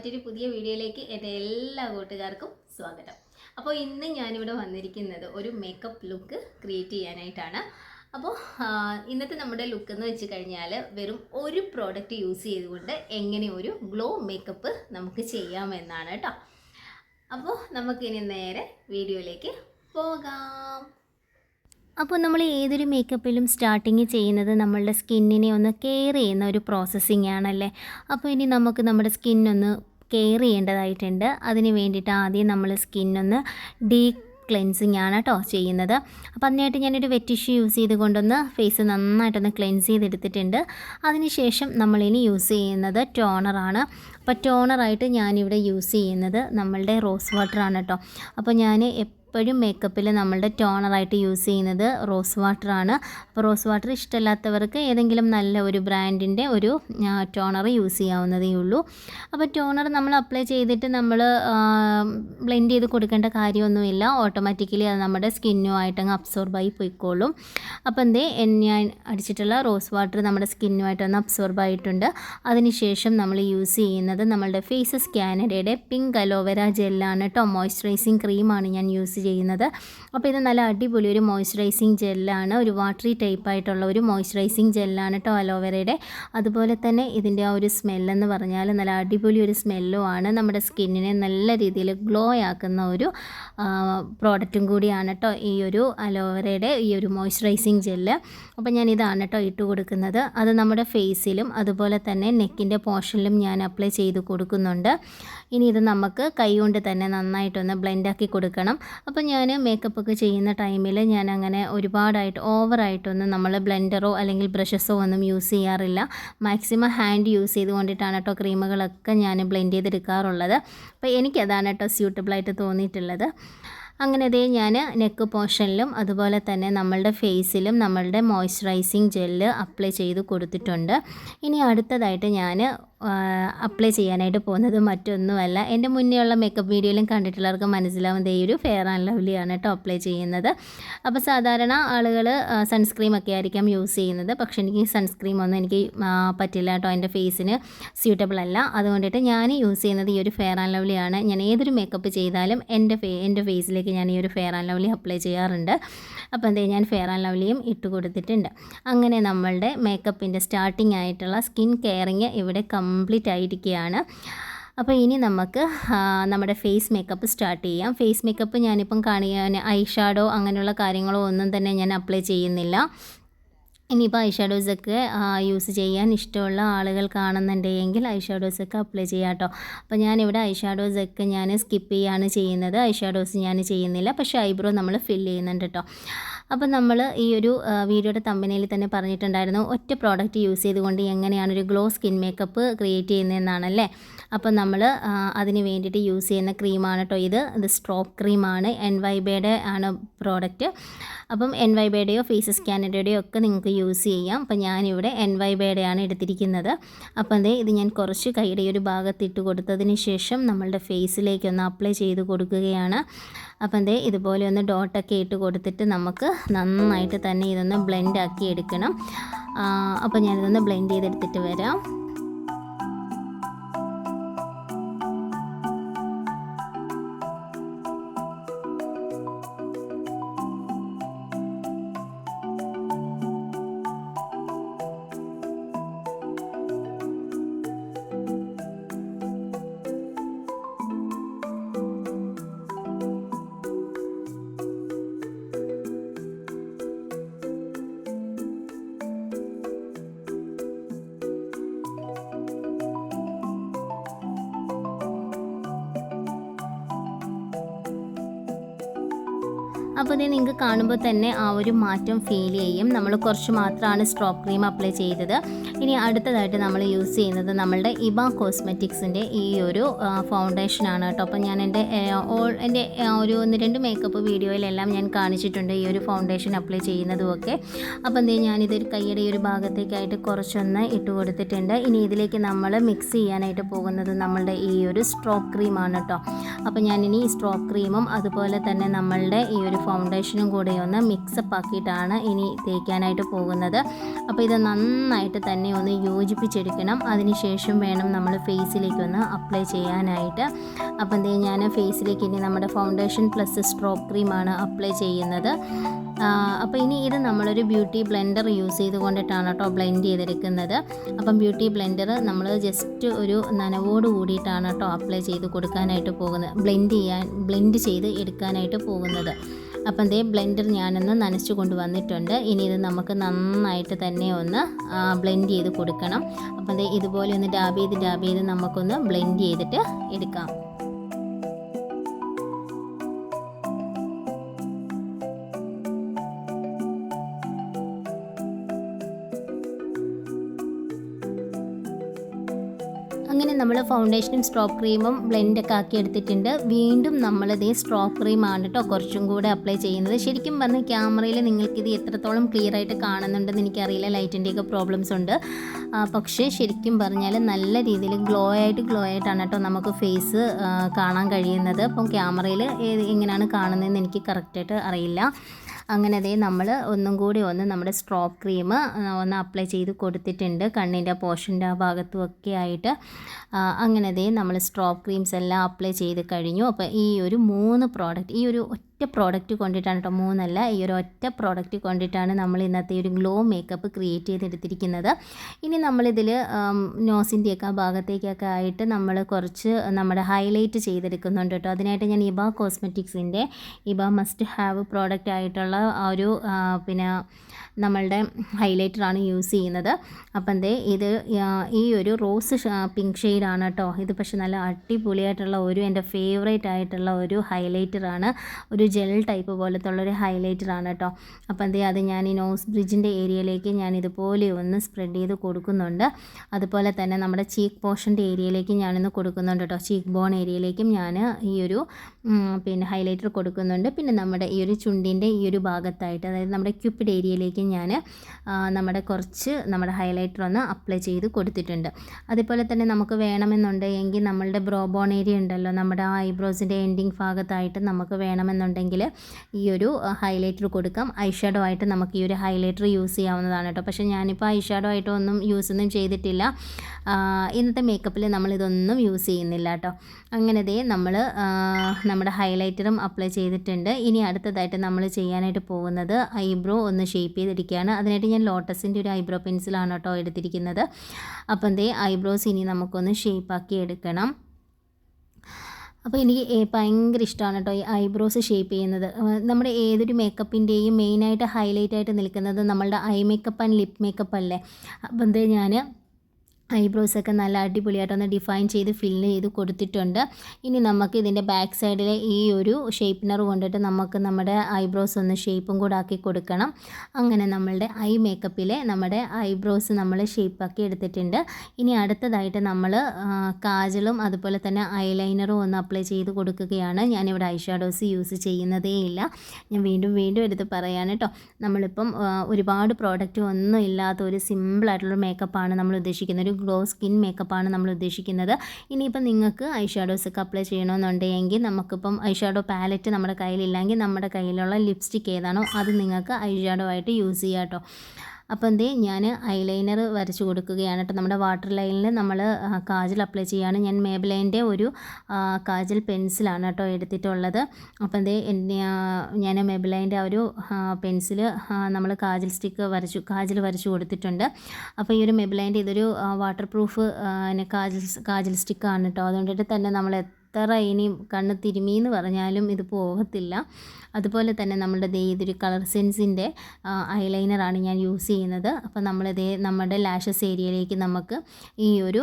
മറ്റൊരു പുതിയ വീഡിയോയിലേക്ക് എന്റെ എല്ലാ കൂട്ടുകാർക്കും സ്വാഗതം. അപ്പോൾ ഇന്ന് ഞാനിവിടെ വന്നിരിക്കുന്നത് ഒരു മേക്കപ്പ് ലുക്ക് ക്രിയേറ്റ് ചെയ്യാനായിട്ടാണ്. അപ്പോൾ ഇന്നത്തെ നമ്മുടെ ലുക്ക് എന്ന് വെച്ച് കഴിഞ്ഞാൽ വെറും ഒരു പ്രോഡക്റ്റ് യൂസ് ചെയ്തുകൊണ്ട് എങ്ങനെ ഒരു ഗ്ലോ മേക്കപ്പ് നമുക്ക് ചെയ്യാമെന്നാണ് കേട്ടോ. അപ്പോൾ നമുക്കിനി നേരെ വീഡിയോയിലേക്ക് പോകാം. അപ്പോൾ നമ്മൾ ഏതൊരു മേക്കപ്പിലും സ്റ്റാർട്ടിങ് ചെയ്യുന്നത് നമ്മളുടെ സ്കിന്നിനെ ഒന്ന് കെയർ ചെയ്യുന്ന ഒരു പ്രോസസ്സിങ് ആണല്ലേ? അപ്പോൾ ഇനി നമുക്ക് നമ്മുടെ സ്കിന്നൊന്ന് കെയർ ചെയ്യേണ്ടതായിട്ടുണ്ട്. അതിന് വേണ്ടിയിട്ട് ആദ്യം നമ്മൾ സ്കിന്നൊന്ന് ഡീ ക്ലെൻസിങ് ആണ് കേട്ടോ ചെയ്യുന്നത്. അപ്പോൾ അതിനായിട്ട് ഞാനൊരു വെറ്റ് ടിഷ്യൂ യൂസ് ചെയ്തുകൊണ്ടൊന്ന് ഫേസ് നന്നായിട്ടൊന്ന് ക്ലെൻസ് ചെയ്തെടുത്തിട്ടുണ്ട്. അതിനുശേഷം നമ്മളിനി യൂസ് ചെയ്യുന്നത് ടോണറാണ് അപ്പോൾ ടോണറായിട്ട് ഞാനിവിടെ യൂസ് ചെയ്യുന്നത് നമ്മളുടെ റോസ് വാട്ടർ ആണ് കേട്ടോ. അപ്പോൾ ഞാൻ എപ്പോഴും മേക്കപ്പിൽ നമ്മളുടെ ടോണറായിട്ട് യൂസ് ചെയ്യുന്നത് റോസ് വാട്ടറാണ് അപ്പോൾ റോസ് വാട്ടർ ഇഷ്ടമല്ലാത്തവർക്ക് ഏതെങ്കിലും നല്ല ഒരു ബ്രാൻഡിന്റെ ഒരു ടോണർ യൂസ് ചെയ്യാവുന്നതേ ഉള്ളൂ. അപ്പോൾ ടോണർ നമ്മൾ അപ്ലൈ ചെയ്തിട്ട് നമ്മൾ ബ്ലെൻഡ് ചെയ്ത് കൊടുക്കേണ്ട കാര്യമൊന്നുമില്ല. ഓട്ടോമാറ്റിക്കലി അത് നമ്മുടെ സ്കിന്നുമായിട്ട് അങ്ങ് അബ്സോർബായി പോയിക്കോളും. അപ്പോൾ എന്തേ ഞാൻ അടിച്ചിട്ടുള്ള റോസ് വാട്ടർ നമ്മുടെ സ്കിന്നുമായിട്ടൊന്ന് അബ്സോർബ് ആയിട്ടുണ്ട്. അതിനുശേഷം നമ്മൾ യൂസ് ചെയ്യുന്നത് നമ്മളുടെ ഫേസസ് കാനഡയുടെ പിങ്ക് അലോവേര ജെല്ലാണ് കേട്ടോ മോയ്സ്ചറൈസിങ് ക്രീമാണ് ഞാൻ യൂസ് ചെയ്യുന്നത്. അപ്പോൾ ഇത് നല്ല അടിപൊളി ഒരു മോയ്സ്ചറൈസിങ് ജെല്ലാണ് ഒരു വാട്ടറി ടൈപ്പ് ആയിട്ടുള്ള ഒരു മോയ്സ്ചറൈസിങ് ജെല്ലാണ് കേട്ടോ അലോവേരയുടെ. അതുപോലെ തന്നെ ഇതിന്റെ ആ ഒരു സ്മെല്ലെന്ന് പറഞ്ഞാൽ നല്ല അടിപൊളി ഒരു സ്മെല്ലും ആണ്. നമ്മുടെ സ്കിന്നിനെ നല്ല രീതിയിൽ ഗ്ലോ ആക്കുന്ന ഒരു പ്രോഡക്റ്റും കൂടിയാണ് കേട്ടോ ഈ ഒരു അലോവേരയുടെ ഈ ഒരു മോയ്സ്ചറൈസിങ് ജെല്ല് അപ്പോൾ ഞാൻ ഇതാണ് കേട്ടോ ഇട്ട് കൊടുക്കുന്നത്. അത് നമ്മുടെ ഫേസിലും അതുപോലെ തന്നെ നെക്കിന്റെ പോർഷനിലും ഞാൻ അപ്ലൈ ചെയ്ത് കൊടുക്കുന്നുണ്ട്. ഇനി ഇത് നമുക്ക് കൈ കൊണ്ട് തന്നെ നന്നായിട്ടൊന്ന് ബ്ലെൻഡാക്കി കൊടുക്കണം. അപ്പോൾ ഞാൻ മേക്കപ്പ് ഒക്കെ ചെയ്യുന്ന ടൈമിൽ ഞാൻ അങ്ങനെ ഒരുപാടായിട്ട് ഓവറായിട്ടൊന്നും നമ്മൾ ബ്ലെൻഡറോ അല്ലെങ്കിൽ ബ്രഷസോ ഒന്നും യൂസ് ചെയ്യാറില്ല. മാക്സിമം ഹാൻഡ് യൂസ് ചെയ്തുകൊണ്ടിട്ടാണ് കേട്ടോ ക്രീമുകളൊക്കെ ഞാൻ ബ്ലെൻഡ് ചെയ്തെടുക്കാറുള്ളത്. അപ്പോൾ എനിക്കതാണ് കേട്ടോ സ്യൂട്ടബിളായിട്ട് തോന്നിയിട്ടുള്ളത്. അങ്ങനെ ദേ ഞാൻ നെക്ക് പോർഷനിലും അതുപോലെ തന്നെ നമ്മളുടെ ഫേസിലും നമ്മളുടെ മോയ്സ്ചറൈസിങ് ജെല്ല് അപ്ലൈ ചെയ്ത് കൊടുത്തിട്ടുണ്ട്. ഇനി അടുത്തതായിട്ട് ഞാൻ അപ്ലൈ ചെയ്യാനായിട്ട് പോകുന്നത് മറ്റൊന്നുമല്ല. എന്റെ മുന്നേയുള്ള മേക്കപ്പ് വീഡിയോയിലും കണ്ടിട്ടുള്ളവർക്ക് മനസ്സിലാവുന്ന ഈ ഒരു ഫെയർ ആൻഡ് ലവ്ലിയാണ് കേട്ടോ അപ്ലൈ ചെയ്യുന്നത്. അപ്പോൾ സാധാരണ ആളുകൾ സൺസ്ക്രീം ഒക്കെ ആയിരിക്കാം യൂസ് ചെയ്യുന്നത്. പക്ഷേ എനിക്ക് സൺസ്ക്രീം ഒന്നും എനിക്ക് പറ്റില്ല കേട്ടോ എന്റെ ഫേസിന് സ്യൂട്ടബിൾ അല്ല. അതുകൊണ്ടിട്ട് ഞാൻ യൂസ് ചെയ്യുന്നത് ഈ ഒരു ഫെയർ ആൻഡ് ലവ്ലിയാണ് ഞാൻ ഏതൊരു മേക്കപ്പ് ചെയ്താലും എന്റെ ഫേ എന്റെ ഫേസിലേക്ക് ഞാൻ ഈ ഒരു ഫെയർ ആൻഡ് ലവ്ലി അപ്ലൈ ചെയ്യാറുണ്ട്. അപ്പോൾ എന്തേ ഞാൻ ഫെയർ ആൻഡ് ലവ്ലിയും ഇട്ട് കൊടുത്തിട്ടുണ്ട്. അങ്ങനെ നമ്മളുടെ മേക്കപ്പിന്റെ സ്റ്റാർട്ടിംഗ് ആയിട്ടുള്ള സ്കിൻ കെയറിങ് ഇവിടെ കംപ്ലീറ്റ് ആയിരിക്കുകയാണ്. അപ്പോൾ ഇനി നമുക്ക് നമ്മുടെ ഫേസ് മേക്കപ്പ് സ്റ്റാർട്ട് ചെയ്യാം. ഫേസ് മേക്കപ്പ് ഞാനിപ്പം കാണിക്കാൻ ഐ ഷാഡോ അങ്ങനെയുള്ള കാര്യങ്ങളോ ഒന്നും തന്നെ ഞാൻ അപ്ലൈ ചെയ്യുന്നില്ല. ഇനിയിപ്പോൾ ഐ ഷാഡോസൊക്കെ യൂസ് ചെയ്യാൻ ഇഷ്ടമുള്ള ആളുകൾ കാണുന്നുണ്ടെങ്കിൽ ഐ ഷാഡോസൊക്കെ അപ്ലൈ ചെയ്യാം കേട്ടോ അപ്പോൾ ഞാനിവിടെ ഐ ഷാഡോസൊക്കെ ഞാൻ സ്കിപ്പ് ചെയ്യാണ് ചെയ്യുന്നത്. ഐ ഷാഡോസ് ഞാൻ ചെയ്യുന്നില്ല. പക്ഷേ ഐബ്രോ നമ്മൾ ഫിൽ ചെയ്യുന്നുണ്ട് കേട്ടോ അപ്പോൾ നമ്മൾ ഈ ഒരു വീഡിയോയുടെ തമ്പനയിൽ തന്നെ പറഞ്ഞിട്ടുണ്ടായിരുന്നു ഒറ്റ പ്രോഡക്റ്റ് യൂസ് ചെയ്തുകൊണ്ട് എങ്ങനെയാണ് ഒരു ഗ്ലോ സ്കിൻ മേക്കപ്പ് ക്രിയേറ്റ് ചെയ്യുന്നതെന്നാണല്ലേ അപ്പോൾ നമ്മൾ അതിന് വേണ്ടിയിട്ട് യൂസ് ചെയ്യുന്ന ക്രീമാണ് കേട്ടോ ഇത്. ഇത് സ്ട്രോക്ക് ക്രീമാണ് എൻ വൈബയുടെ ആണ് പ്രോഡക്റ്റ് അപ്പം എൻ വൈബയുടെയോ ഫേസസ് കാനഡയുടെയോ ഒക്കെ നിങ്ങൾക്ക് യൂസ് ചെയ്യാം. അപ്പം ഞാനിവിടെ എൻ വൈബയുടെയാണ് എടുത്തിരിക്കുന്നത്. അപ്പം അതേ ഇത് ഞാൻ കുറച്ച് കൈയുടെ ഒരു ഭാഗത്ത് ഇട്ട് കൊടുത്തതിന് ശേഷം നമ്മളുടെ ഫേസിലേക്ക് ഒന്ന് അപ്ലൈ ചെയ്ത് കൊടുക്കുകയാണ്. അപ്പം അതേ ഇതുപോലെ ഒന്ന് ഡോട്ടൊക്കെ ഇട്ട് കൊടുത്തിട്ട് നമുക്ക് നന്നായിട്ട് തന്നെ ഇതൊന്ന് ബ്ലെൻഡ് ആക്കി എടുക്കണം. അപ്പം അപ്പോൾ ഞാനിതൊന്ന് ബ്ലെൻഡ് ചെയ്തെടുത്തിട്ട് വരാം. അപ്പോൾ ഇത് നിങ്ങൾക്ക് കാണുമ്പോൾ തന്നെ ആ ഒരു മാറ്റം ഫീൽ ചെയ്യും. നമ്മൾ കുറച്ച് മാത്രമാണ് സ്ട്രോക്ക് ക്രീം അപ്ലൈ ചെയ്തത്. ഇനി അടുത്തതായിട്ട് നമ്മൾ യൂസ് ചെയ്യുന്നത് നമ്മളുടെ ഇബ കോസ്മെറ്റിക്സിന്റെ ഈ ഒരു ഫൗണ്ടേഷനാണ് കേട്ടോ. അപ്പോൾ ഞാൻ എന്റെ ഓൾ എന്റെ ഒരു ഒന്ന് രണ്ട് മേക്കപ്പ് വീഡിയോയിലെല്ലാം ഞാൻ കാണിച്ചിട്ടുണ്ട് ഈ ഒരു ഫൗണ്ടേഷൻ അപ്ലൈ ചെയ്യുന്നതുമൊക്കെ. അപ്പോൾ എന്തേ ഞാനിതൊരു കൈയുടെ ഈ ഒരു ഭാഗത്തേക്കായിട്ട് കുറച്ചൊന്ന് ഇട്ട് കൊടുത്തിട്ടുണ്ട്. ഇനി ഇതിലേക്ക് നമ്മൾ മിക്സ് ചെയ്യാനായിട്ട് പോകുന്നത് നമ്മളുടെ ഈ ഒരു സ്ട്രോക്ക് ക്രീമാണ് കേട്ടോ. അപ്പോൾ ഞാനിനി സ്ട്രോക്ക് ക്രീമും അതുപോലെ തന്നെ നമ്മളുടെ ഈ ഒരു ഫൗണ്ടേഷനും കൂടി ഒന്ന് മിക്സപ്പ് ആക്കിയിട്ടാണ് ഇനി തേക്കാനായിട്ട് പോകുന്നത്. അപ്പോൾ ഇത് നന്നായിട്ട് തന്നെ ഒന്ന് യോജിപ്പിച്ചെടുക്കണം. അതിനുശേഷം വേണം നമ്മൾ ഫേസിലേക്ക് ഒന്ന് അപ്ലൈ ചെയ്യാനായിട്ട്. അപ്പോൾ എന്തേ ഞാൻ ഫേസിലേക്ക് ഇനി നമ്മുടെ ഫൗണ്ടേഷൻ പ്ലസ് സ്ട്രോക്ക് ക്രീമാണ് അപ്ലൈ ചെയ്യുന്നത്. അപ്പോൾ ഇനി ഇത് നമ്മളൊരു ബ്യൂട്ടി ബ്ലെൻഡർ യൂസ് ചെയ്ത് ചെയ്തുകൊണ്ടിട്ടാണ് കേട്ടോ ബ്ലെൻഡ് ചെയ്തെടുക്കുന്നത്. അപ്പം ബ്യൂട്ടി ബ്ലെൻഡർ നമ്മൾ ജസ്റ്റ് ഒരു നനവോട് കൂടിയിട്ടാണ് കേട്ടോ അപ്ലൈ ചെയ്ത് കൊടുക്കാനായിട്ട് പോകുന്നത്. ബ്ലെൻഡ് ചെയ്യാൻ ബ്ലെൻഡ് ചെയ്ത് എടുക്കാനായിട്ട് പോകുന്നത്. അപ്പം ദേ ബ്ലെൻഡർ ഞാനൊന്ന് നനച്ചു കൊണ്ടുവന്നിട്ടുണ്ട്. ഇനി ഇത് നമുക്ക് നന്നായിട്ട് തന്നെ ഒന്ന് ബ്ലെൻഡ് ചെയ്ത് കൊടുക്കണം. അപ്പം ദേ ഇതുപോലെ ഒന്ന് ഡാബ് ചെയ്ത് ഡാബ് ചെയ്ത് നമുക്കൊന്ന് ബ്ലെൻഡ് ചെയ്തിട്ട് എടുക്കാം. അങ്ങനെ നമ്മൾ ഫൗണ്ടേഷനും സ്ട്രോക്ക് ക്രീമും ബ്ലെൻഡൊക്കെ ആക്കി എടുത്തിട്ടുണ്ട്. വീണ്ടും നമ്മളിത് സ്ട്രോക്ക് ക്രീമാണ് കേട്ടോ കുറച്ചും കൂടെ അപ്ലൈ ചെയ്യുന്നത്. ശരിക്കും പറഞ്ഞാൽ ക്യാമറയിൽ നിങ്ങൾക്കിത് എത്രത്തോളം ക്ലിയർ ആയിട്ട് കാണുന്നുണ്ടെന്ന് എനിക്കറിയില്ല. ലൈറ്റിന്റെയൊക്കെ പ്രോബ്ലംസ് ഉണ്ട്. പക്ഷേ ശരിക്കും പറഞ്ഞാൽ നല്ല രീതിയിൽ ഗ്ലോ ആയിട്ട് ഗ്ലോ ആയിട്ടാണ് കേട്ടോ നമുക്ക് ഫേസ് കാണാൻ കഴിയുന്നത്. അപ്പം ക്യാമറയിൽ എങ്ങനെയാണ് കാണുന്നതെന്ന് എനിക്ക് കറക്റ്റായിട്ട് അറിയില്ല. അങ്ങനെ അതേ നമ്മൾ ഒന്നും കൂടി ഒന്ന് നമ്മുടെ സ്ട്രോക്ക് ക്രീം ഒന്ന് അപ്ലൈ ചെയ്ത് കൊടുത്തിട്ടുണ്ട്. കണ്ണിന്റെ പോർഷന്റെ ആ ഭാഗത്തും ഒക്കെ ആയിട്ട്. അങ്ങനെ അതേ നമ്മൾ സ്ട്രോക്ക് ക്രീംസ് എല്ലാം അപ്ലൈ ചെയ്ത് കഴിഞ്ഞു. അപ്പോൾ ഈ ഒരു മൂന്ന് പ്രോഡക്റ്റ് ഈ ഒരു ഒറ്റ പ്രോഡക്റ്റ് കൊണ്ടിട്ടാണ് കേട്ടോ മൂന്നല്ല ഈ ഒരു ഒറ്റ പ്രോഡക്റ്റ് കൊണ്ടിട്ടാണ് നമ്മൾ ഇന്നത്തെ ഒരു ഗ്ലോ മേക്കപ്പ് ക്രിയേറ്റ് ചെയ്തെടുത്തിരിക്കുന്നത്. ഇനി നമ്മളിതിൽ നോസിന്റെയൊക്കെ ആ ഭാഗത്തേക്കൊക്കെ ആയിട്ട് നമ്മൾ കുറച്ച് നമ്മുടെ ഹൈലൈറ്റ് ചെയ്തെടുക്കുന്നുണ്ട് കേട്ടോ അതിനായിട്ട് ഞാൻ ഇബ കോസ്മെറ്റിക്സിന്റെ ഇബ മസ്റ്റ് ഹാവ് പ്രോഡക്റ്റ് ആയിട്ടുള്ള ഒരു പിന്നെ നമ്മളുടെ ഹൈലൈറ്ററാണ് യൂസ് ചെയ്യുന്നത്. അപ്പം ദേ ഇത് ഈ ഒരു റോസ് പിങ്ക് ഷെയ്ഡാണ് കേട്ടോ ഇത് പക്ഷെ നല്ല അടിപൊളിയായിട്ടുള്ള ഒരു എന്റെ ഫേവറേറ്റ് ആയിട്ടുള്ള ഒരു ഹൈലൈറ്ററാണ് ഒരു ജെൽ ടൈപ്പ് പോലത്തെ ഉള്ളൊരു ഹൈലൈറ്റർ ആണ് കേട്ടോ അപ്പം എന്തേ അത് ഞാൻ ഈ നോസ് ബ്രിഡ്ജിന്റെ ഏരിയയിലേക്ക് ഞാൻ ഇതുപോലെ ഒന്ന് സ്പ്രെഡ് ചെയ്ത് കൊടുക്കുന്നുണ്ട്. അതുപോലെ തന്നെ നമ്മുടെ ചീക്ക് പോർഷന്റെ ഏരിയയിലേക്ക് ഞാനിന്ന് കൊടുക്കുന്നുണ്ട് കേട്ടോ ചീക്ക് ബോൺ ഏരിയയിലേക്കും ഞാൻ ഈ ഒരു പിന്നെ ഹൈലൈറ്റർ കൊടുക്കുന്നുണ്ട്. പിന്നെ നമ്മുടെ ഈ ഒരു ചുണ്ടിന്റെ ഈ ഒരു ഭാഗത്തായിട്ട് അതായത് നമ്മുടെ ക്യൂപ്പിഡ് ഏരിയയിലേക്ക് ഞാൻ നമ്മുടെ കുറച്ച് നമ്മുടെ ഹൈലൈറ്റർ ഒന്ന് അപ്ലൈ ചെയ്ത് കൊടുത്തിട്ടുണ്ട്. അതുപോലെ തന്നെ നമുക്ക് വേണമെന്നുണ്ടെങ്കിൽ നമ്മളുടെ ബ്രോ ബോൺ ഏരിയ ഉണ്ടല്ലോ. നമ്മുടെ ആ ഐബ്രോസിന്റെ എൻഡിങ് ഭാഗത്തായിട്ട് നമുക്ക് വേണമെന്നുണ്ടെങ്കിൽ ഈ ഒരു ഹൈലൈറ്റർ കൊടുക്കാം. ഐഷാഡോ ആയിട്ട് നമുക്ക് ഈ ഒരു ഹൈലൈറ്റർ യൂസ് ചെയ്യാവുന്നതാണ് കേട്ടോ. പക്ഷേ ഞാനിപ്പോൾ ഐഷാഡോ ആയിട്ട് ഒന്നും യൂസ് ഒന്നും ചെയ്തിട്ടില്ല. ഇന്നത്തെ മേക്കപ്പിൽ നമ്മളിതൊന്നും യൂസ് ചെയ്യുന്നില്ല കേട്ടോ. അങ്ങനെ ദേ നമ്മൾ നമ്മുടെ ഹൈലൈറ്ററും അപ്ലൈ ചെയ്തിട്ടുണ്ട്. ഇനി അടുത്തതായിട്ട് നമ്മൾ ചെയ്യാനായിട്ട് പോകുന്നത് ഐബ്രോ ഒന്ന് ഷേപ്പ് ചെയ്തിരിക്കുകയാണ്. അതിനായിട്ട് ഞാൻ ലോട്ടസിന്റെ ഒരു ഐബ്രോ പെൻസിലാണ് കേട്ടോ എടുത്തിരിക്കുന്നത്. അപ്പം ദേ ഐബ്രോസ് ഇനി നമുക്കൊന്ന് ഷേപ്പാക്കി എടുക്കണം. അപ്പോൾ എനിക്ക് ഭയങ്കര ഇഷ്ടമാണ് കേട്ടോ ഈ ഐബ്രോസ് ഷേപ്പ് ചെയ്യുന്നത്. നമ്മുടെ ഏതൊരു മേക്കപ്പിന്റെയും മെയിനായിട്ട് ഹൈലൈറ്റ് ആയിട്ട് നിൽക്കുന്നത് നമ്മളുടെ eye makeup and lip makeup അല്ലേ? അപ്പോൾ ഞാൻ ഐബ്രോസൊക്കെ നല്ല അടിപൊളിയായിട്ടൊന്ന് ഡിഫൈൻ ചെയ്ത് ഫില്ല് ചെയ്ത് കൊടുത്തിട്ടുണ്ട്. ഇനി നമുക്ക് ഇതിന്റെ ബാക്ക് സൈഡിലെ ഈ ഒരു ഷേപ്പ്നർ കൊണ്ടിട്ട് നമുക്ക് നമ്മുടെ ഐബ്രോസ് ഒന്ന് ഷേപ്പും കൂടെ ആക്കി കൊടുക്കണം. അങ്ങനെ നമ്മളുടെ ഐ മേക്കപ്പിലെ നമ്മുടെ ഐബ്രോസ് നമ്മൾ ഷേപ്പാക്കി എടുത്തിട്ടുണ്ട്. ഇനി അടുത്തതായിട്ട് നമ്മൾ കാജലും അതുപോലെ തന്നെ ഐലൈനറും ഒന്ന് അപ്ലൈ ചെയ്ത് കൊടുക്കുകയാണ്. ഞാനിവിടെ ഐ ഷാഡോസ് യൂസ് ചെയ്യുന്നതേ ഇല്ല. ഞാൻ വീണ്ടും വീണ്ടും എടുത്ത് പറയാണ് കേട്ടോ നമ്മളിപ്പം ഒരുപാട് പ്രോഡക്റ്റ് ഒന്നും ഇല്ലാത്ത ഒരു സിമ്പിളായിട്ടുള്ള മേക്കപ്പാണ് നമ്മൾ ഉദ്ദേശിക്കുന്നത് ഒരു ഗ്ലോ സ്കിൻ മേക്കപ്പാണ് നമ്മൾ ഉദ്ദേശിക്കുന്നത് ഇനിയിപ്പം നിങ്ങൾക്ക് ഐ ഷാഡോസ് ഒക്കെ അപ്ലൈ ചെയ്യണമെന്നുണ്ടെങ്കിൽ നമുക്കിപ്പം ഐ ഷാഡോ പാലറ്റ് നമ്മുടെ കയ്യിലില്ലെങ്കിൽ നമ്മുടെ കയ്യിലുള്ള ലിപ്സ്റ്റിക് ഏതാണോ അത് നിങ്ങൾക്ക് ഐ ഷാഡോ ആയിട്ട് യൂസ് ചെയ്യാം കേട്ടോ. അപ്പോൾ എന്തേ ഞാൻ ഐലൈനർ വരച്ചു കൊടുക്കുകയാണ് കേട്ടോ. നമ്മുടെ വാട്ടർ ലൈനിൽ നമ്മൾ കാജൽ അപ്ലൈ ചെയ്യുകയാണ്. ഞാൻ മേബലൈന്റെ ഒരു കാജൽ പെൻസിലാണ് കേട്ടോ എടുത്തിട്ടുള്ളത്. അപ്പോൾ എന്തേ ഞാൻ മേബലൈന്റെ ആ ഒരു പെൻസിൽ നമ്മൾ കാജൽ സ്റ്റിക്ക് വരച്ചു കാജൽ വരച്ചു കൊടുത്തിട്ടുണ്ട്. അപ്പോൾ ഈ ഒരു മേബലൈന്റെ ഇതൊരു വാട്ടർ പ്രൂഫ് കാജൽ കാജൽ സ്റ്റിക്കാണ് കേട്ടോ. അതുകൊണ്ടിട്ട് തന്നെ നമ്മൾ എത്ര ഇനി കണ്ണ് തിരുമിയെന്ന് പറഞ്ഞാലും ഇത് പോകത്തില്ല. അതുപോലെ തന്നെ നമ്മുടെ ദേ ഇതൊരു കളർ സെൻസിന്റെ ഐലൈനറാണ് ഞാൻ യൂസ് ചെയ്യുന്നത്. അപ്പോൾ നമ്മളിതേ നമ്മുടെ ലാഷസ് ഏരിയയിലേക്ക് നമുക്ക് ഈ ഒരു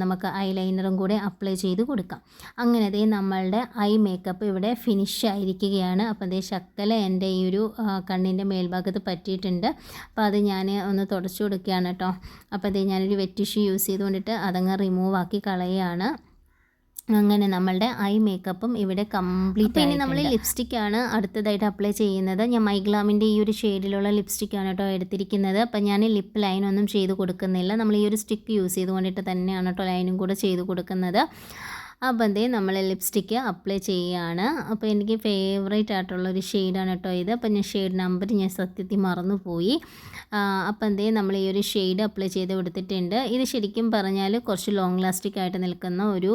നമുക്ക് ഐലൈനറും കൂടെ അപ്ലൈ ചെയ്ത് കൊടുക്കാം. അങ്ങനെ ദേ നമ്മളുടെ ഐ മേക്കപ്പ് ഇവിടെ ഫിനിഷ് ആയിരിക്കുകയാണ് അപ്പോൾ ദേ ശക്കല എന്റെ ഈ ഒരു കണ്ണിന്റെ മേൽഭാഗത്ത് പറ്റിയിട്ടുണ്ട്. അപ്പോൾ അത് ഞാൻ ഒന്ന് തുടച്ചു കൊടുക്കുകയാണ് കേട്ടോ. അപ്പോൾ അതേ ഞാനൊരു വെറ്റ് ടിഷ്യൂ യൂസ് ചെയ്തുകൊണ്ടിട്ട് അതങ്ങ് റിമൂവ് ആക്കി കളയുകയാണ് അങ്ങനെ നമ്മളുടെ ഐ മേക്കപ്പും ഇവിടെ കംപ്ലീറ്റ് ഇനി നമ്മൾ ലിപ്സ്റ്റിക് ആണ് അടുത്തതായിട്ട് അപ്ലൈ ചെയ്യുന്നത്. ഞാൻ മൈഗ്ലാമിന്റെ ഈ ഒരു ഷെയ്ഡിലുള്ള ലിപ്സ്റ്റിക് ആണ് കേട്ടോ എടുത്തിരിക്കുന്നത്. അപ്പം ഞാൻ ലിപ്പ് ലൈൻ ഒന്നും ചെയ്ത് കൊടുക്കുന്നില്ല. നമ്മൾ ഈ ഒരു സ്റ്റിക്ക് യൂസ് ചെയ്തുകൊണ്ടിട്ട് തന്നെയാണ് കേട്ടോ ലൈനും കൂടെ ചെയ്ത് കൊടുക്കുന്നത്. അപ്പോൾ എന്തേ നമ്മൾ ലിപ്സ്റ്റിക്ക് അപ്ലൈ ചെയ്യുകയാണ് അപ്പോൾ എനിക്ക് ഫേവറേറ്റ് ആയിട്ടുള്ളൊരു ഷെയ്ഡാണ് കേട്ടോ ഇത്. അപ്പോൾ ഞാൻ ഷെയ്ഡ് നമ്പർ ഞാൻ സത്യത്തിൽ മറന്നുപോയി അപ്പോൾ എന്തേ നമ്മൾ ഈ ഒരു ഷെയ്ഡ് അപ്ലൈ ചെയ്ത് കൊടുത്തിട്ടുണ്ട്. ഇത് ശരിക്കും പറഞ്ഞാൽ കുറച്ച് ലോങ് ലാസ്റ്റിക് ആയിട്ട് നിൽക്കുന്ന ഒരു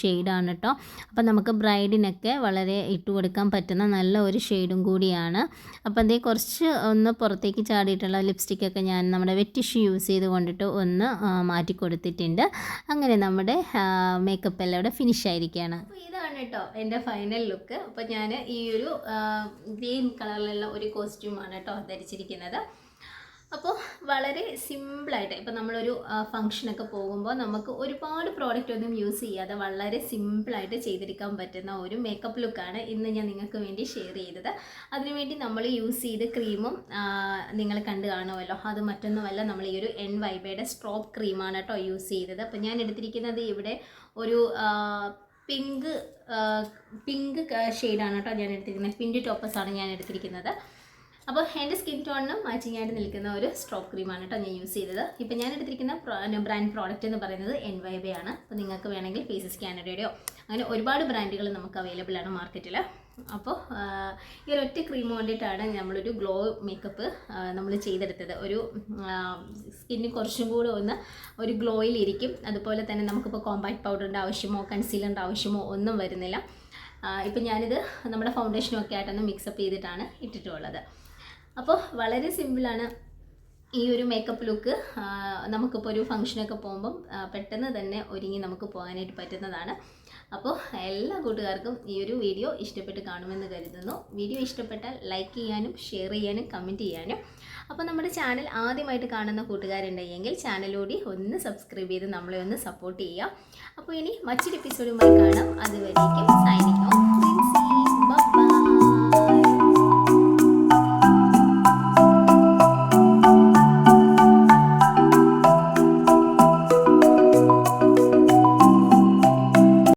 ഷെയ്ഡാണ് കേട്ടോ അപ്പോൾ നമുക്ക് ബ്രൈഡിനൊക്കെ വളരെ ഇട്ട് കൊടുക്കാൻ പറ്റുന്ന നല്ല ഒരു ഷെയ്ഡും കൂടിയാണ്. അപ്പോൾ എന്തേ കുറച്ച് ഒന്ന് പുറത്തേക്ക് ചാടിയിട്ടുള്ള ലിപ്സ്റ്റിക്കൊക്കെ ഞാൻ നമ്മുടെ വെറ്റ് ടിഷ്യൂ യൂസ് ചെയ്ത് കൊണ്ടിട്ട് ഒന്ന് മാറ്റി കൊടുത്തിട്ടുണ്ട്. അങ്ങനെ നമ്മുടെ മേക്കപ്പ് എല്ലാം ഇവിടെ ഫിനിഷ് ആയിരിക്കുകയാണ് ഇതാണ് കേട്ടോ എന്റെ ഫൈനൽ ലുക്ക് അപ്പോൾ ഞാൻ ഈ ഒരു ഗ്രീൻ കളറിലുള്ള ഒരു കോസ്റ്റ്യൂമാണ് കേട്ടോ ധരിച്ചിരിക്കുന്നത്. അപ്പോൾ വളരെ സിമ്പിളായിട്ട് ഇപ്പോൾ നമ്മളൊരു ഫംഗ്ഷനൊക്കെ പോകുമ്പോൾ നമുക്ക് ഒരുപാട് പ്രോഡക്റ്റ് ഒന്നും യൂസ് ചെയ്യാതെ വളരെ സിമ്പിളായിട്ട് ചെയ്തെടുക്കാൻ പറ്റുന്ന ഒരു മേക്കപ്പ് ലുക്കാണ് ഇന്ന് ഞാൻ നിങ്ങൾക്ക് വേണ്ടി ഷെയർ ചെയ്തത്. അതിനുവേണ്ടി നമ്മൾ യൂസ് ചെയ്ത ക്രീമും നിങ്ങൾ കണ്ടു കാണുമല്ലോ. അത് മറ്റൊന്നുമല്ല നമ്മൾ ഈ ഒരു എൻ വൈബയുടെ സ്ട്രോക്ക് ക്രീമാണ് കേട്ടോ യൂസ് ചെയ്തത്. അപ്പോൾ ഞാൻ എടുത്തിരിക്കുന്നത് ഇവിടെ ഒരു പിങ്ക് പിങ്ക് ഷെയ്ഡാണ് കേട്ടോ ഞാൻ എടുത്തിരിക്കുന്നത്. പിങ്ക് ടോപ്പസ് ആണ് ഞാൻ എടുത്തിരിക്കുന്നത്. അപ്പോൾ എന്റെ സ്കിൻ ടോണിന് മാച്ചിങ് ആയിട്ട് നിൽക്കുന്ന ഒരു സ്ട്രോപ്പ് ക്രീമാണ് കേട്ടോ ഞാൻ യൂസ് ചെയ്തത്. ഇപ്പോൾ ഞാൻ എടുത്തിരിക്കുന്ന ബ്രാൻഡ് പ്രോഡക്റ്റ് എന്ന് പറയുന്നത് എൻ വൈ വൈബ ആണ്. അപ്പോൾ നിങ്ങൾക്ക് വേണമെങ്കിൽ ഫേസസ് കാനഡയുടെയോ അങ്ങനെ ഒരുപാട് ബ്രാൻഡുകൾ നമുക്ക് അവൈലബിൾ ആണ് മാർക്കറ്റിൽ അപ്പോൾ ഈ ഒരു ഒറ്റ ക്രീം കൊണ്ടിട്ടാണ് നമ്മളൊരു ഗ്ലോ മേക്കപ്പ് നമ്മൾ ചെയ്തെടുത്തത്. ഒരു സ്കിന്നിന് കുറച്ചും കൂടെ ഒന്ന് ഒരു ഗ്ലോയിൽ ഇരിക്കും. അതുപോലെ തന്നെ നമുക്കിപ്പോൾ കോമ്പാക്ട് പൗഡറിന്റെ ആവശ്യമോ കൺസീലറിന്റെ ആവശ്യമോ ഒന്നും വരുന്നില്ല. ഇപ്പം ഞാനിത് നമ്മുടെ ഫൗണ്ടേഷനും ഒക്കെ ആയിട്ടൊന്ന് മിക്സപ്പ് ചെയ്തിട്ടാണ് ഇട്ടിട്ടുള്ളത്. അപ്പോൾ വളരെ സിമ്പിളാണ് ഈ ഒരു മേക്കപ്പ് ലുക്ക് നമുക്കിപ്പോൾ ഒരു ഫംഗ്ഷനൊക്കെ പോകുമ്പം പെട്ടെന്ന് തന്നെ ഒരുങ്ങി നമുക്ക് പോകാനായിട്ട് പറ്റുന്നതാണ്. അപ്പോൾ എല്ലാ കൂട്ടുകാർക്കും ഈ ഒരു വീഡിയോ ഇഷ്ടപ്പെട്ട് കാണുമെന്ന് കരുതുന്നു. വീഡിയോ ഇഷ്ടപ്പെട്ടാൽ ലൈക്ക് ചെയ്യാനും ഷെയർ ചെയ്യാനും കമന്റ് ചെയ്യാനും. അപ്പോൾ നമ്മുടെ ചാനൽ ആദ്യമായിട്ട് കാണുന്ന കൂട്ടുകാരുണ്ടെങ്കിൽ ചാനലോടി ഒന്ന് സബ്സ്ക്രൈബ് ചെയ്ത് നമ്മളെ ഒന്ന് സപ്പോർട്ട് ചെയ്യുക. അപ്പോൾ ഇനി മറ്റൊരു എപ്പിസോഡുമായി കാണാം. അതുവരേക്കും സൈനിങ് ബൈ